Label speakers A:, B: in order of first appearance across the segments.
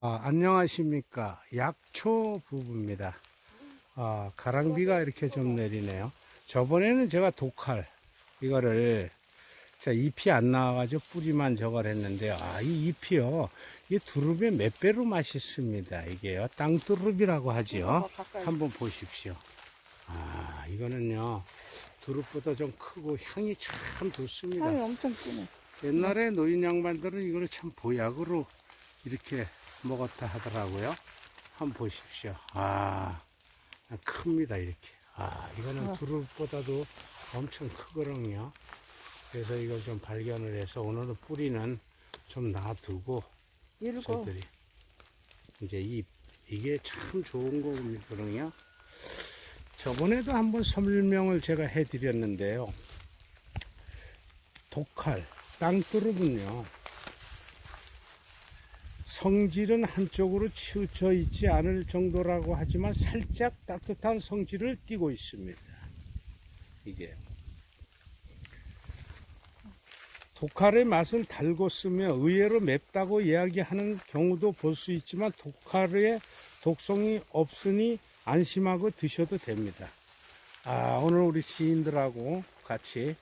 A: 아, 안녕하십니까. 약초 부부입니다. 아, 가랑비가 이렇게 좀 내리네요. 저번에는 제가 독칼, 이거를, 자, 잎이 안 나와가지고 뿌리만 저걸 했는데요. 아, 이 잎이요. 이 두릅의 몇 배로 맛있습니다. 이게요. 땅두릅이라고 하지요. 한번 보십시오. 아, 이거는요. 두릅보다 좀 크고 향이 참 좋습니다.
B: 향이 엄청 진해.
A: 옛날에 노인 양반들은 이걸 참 보약으로 이렇게 먹었다 하더라고요. 한번 보십시오. 아, 큽니다, 이렇게. 아, 이거는
B: 어.
A: 두릅보다도 엄청 크거든요. 그래서 이걸 좀 발견을 해서 오늘은 뿌리는 좀 놔두고
B: 이러고
A: 저희들이 이제 이, 이게 참 좋은 거거든요. 저번에도 한번 설명을 제가 해드렸는데요. 독칼, 땅두릅은요. 성질은 한쪽으로 치우쳐 있지 않을 정도라고 하지만 살짝 따뜻한 성질을 띠고 있습니다. 이게. 독칼의 맛은 달고 쓰며 의외로 맵다고 이야기하는 경우도 볼 수 있지만 독칼의 독성이 없으니 안심하고 드셔도 됩니다. 아, 오늘 우리 지인들하고 같이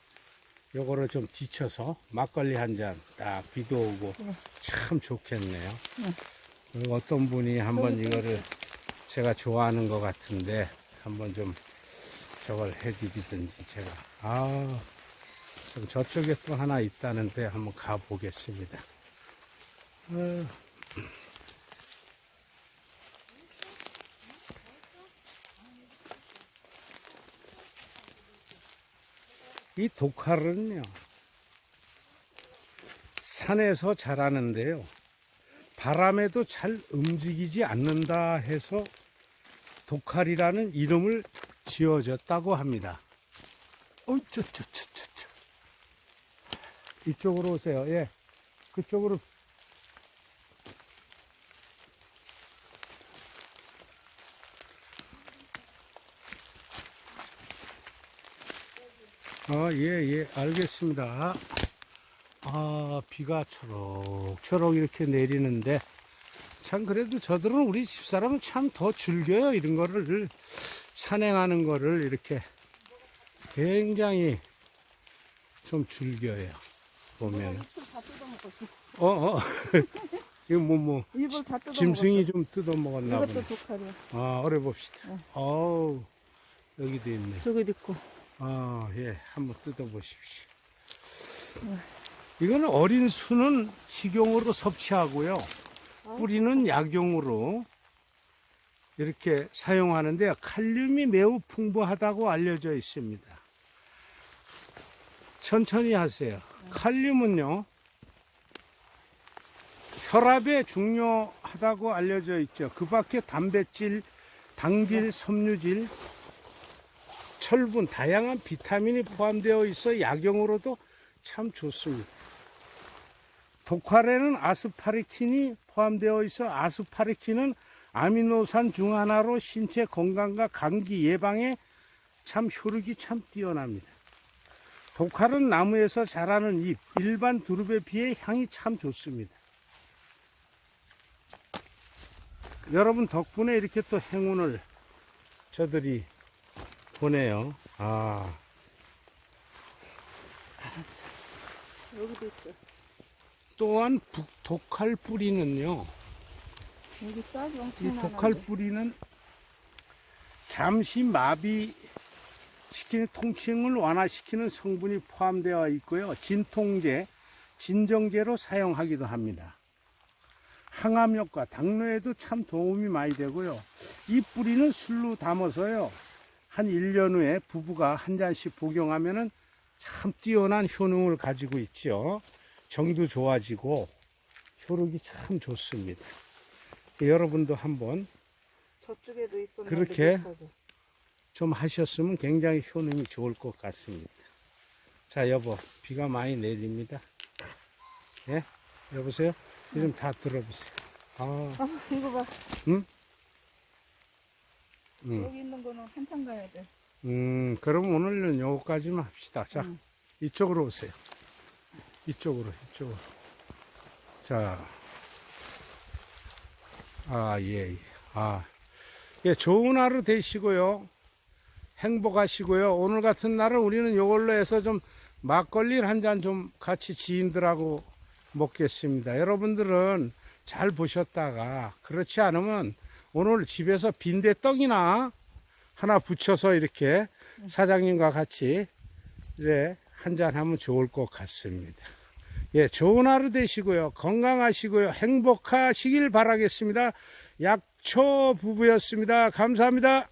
A: 요거를 좀 뒤쳐서 막걸리 한 잔 딱 비도 오고 참 좋겠네요. 그리고 어떤 분이 한번 이거를 제가 좋아하는 것 같은데 한번 좀 저걸 해드리든지 제가 아좀 저쪽에 또 하나 있다는데 한번 가보겠습니다. 어. 이 독칼은요, 산에서 자라는데요, 바람에도 잘 움직이지 않는다 해서 독칼이라는 이름을 지어졌다고 합니다. 저. 이쪽으로 오세요. 예. 그쪽으로. 아, 예, 예, 알겠습니다. 아, 비가 초록초록 이렇게 내리는데, 참, 그래도 저들은 우리 집사람은 참 더 즐겨요. 이런 거를, 산행하는 거를 이렇게 굉장히 좀 즐겨요. 보면.
B: 어, 어.
A: 이거 뭐, 뭐,
B: 다 뜯어먹었어.
A: 짐승이 좀 뜯어먹었나 보네.
B: 이것도 독하려.
A: 아, 어려 봅시다.
B: 네.
A: 어우, 여기도 있네.
B: 저기도 있고.
A: 아, 예, 한번 뜯어보십시오.
B: 네.
A: 이거는 어린 수는 식용으로 섭취하고요. 뿌리는 약용으로 이렇게 사용하는데 칼륨이 매우 풍부하다고 알려져 있습니다. 천천히 하세요. 칼륨은요, 혈압에 중요하다고 알려져 있죠. 그 밖에 단백질, 당질, 섬유질, 철분, 다양한 비타민이 포함되어 있어 약용으로도 참 좋습니다. 독활에는 아스파르킨이 포함되어 있어 아스파르킨은 아미노산 중 하나로 신체 건강과 감기 예방에 참 효력이 참 뛰어납니다. 독활은 나무에서 자라는 잎, 일반 두릅에 비해 향이 참 좋습니다. 여러분 덕분에 이렇게 또 행운을 저들이 보네요. 아,
B: 여기도 있어.
A: 또한 북- 독할 뿌리는요.
B: 여기 싹이 엄청
A: 이
B: 많아.
A: 독할 뿌리는 잠시 마비 시키는 통증을 완화시키는 성분이 포함되어 있고요. 진통제, 진정제로 사용하기도 합니다. 항암 효과, 당뇨에도 참 도움이 많이 되고요. 이 뿌리는 술로 담아서요. 한 1년 후에 부부가 한 잔씩 복용하면은 참 뛰어난 효능을 가지고 있죠. 정도 좋아지고 효력이 참 좋습니다. 여러분도 한번
B: 저쪽에도 있었는데.
A: 그렇게? 좀 하셨으면 굉장히 효능이 좋을 것 같습니다. 자, 여보, 비가 많이 내립니다. 예? 여보세요? 이좀 다 들어보세요. 아,
B: 아, 이거 봐.
A: 응? 응.
B: 여기 있는 거는 한참 가야 돼.
A: 음, 그럼 오늘은 요거까지만 합시다. 자,
B: 응.
A: 이쪽으로 오세요. 이쪽으로, 이쪽으로. 자, 아, 예, 예. 아, 예, 좋은 하루 되시고요. 행복하시고요. 오늘 같은 날은 우리는 이걸로 해서 좀 막걸리 한 잔 좀 같이 지인들하고 먹겠습니다. 여러분들은 잘 보셨다가 그렇지 않으면 오늘 집에서 빈대 떡이나 하나 붙여서 이렇게 사장님과 같이 이제 한잔 하면 좋을 것 같습니다. 예, 좋은 하루 되시고요. 건강하시고요. 행복하시길 바라겠습니다. 약초 부부였습니다. 감사합니다.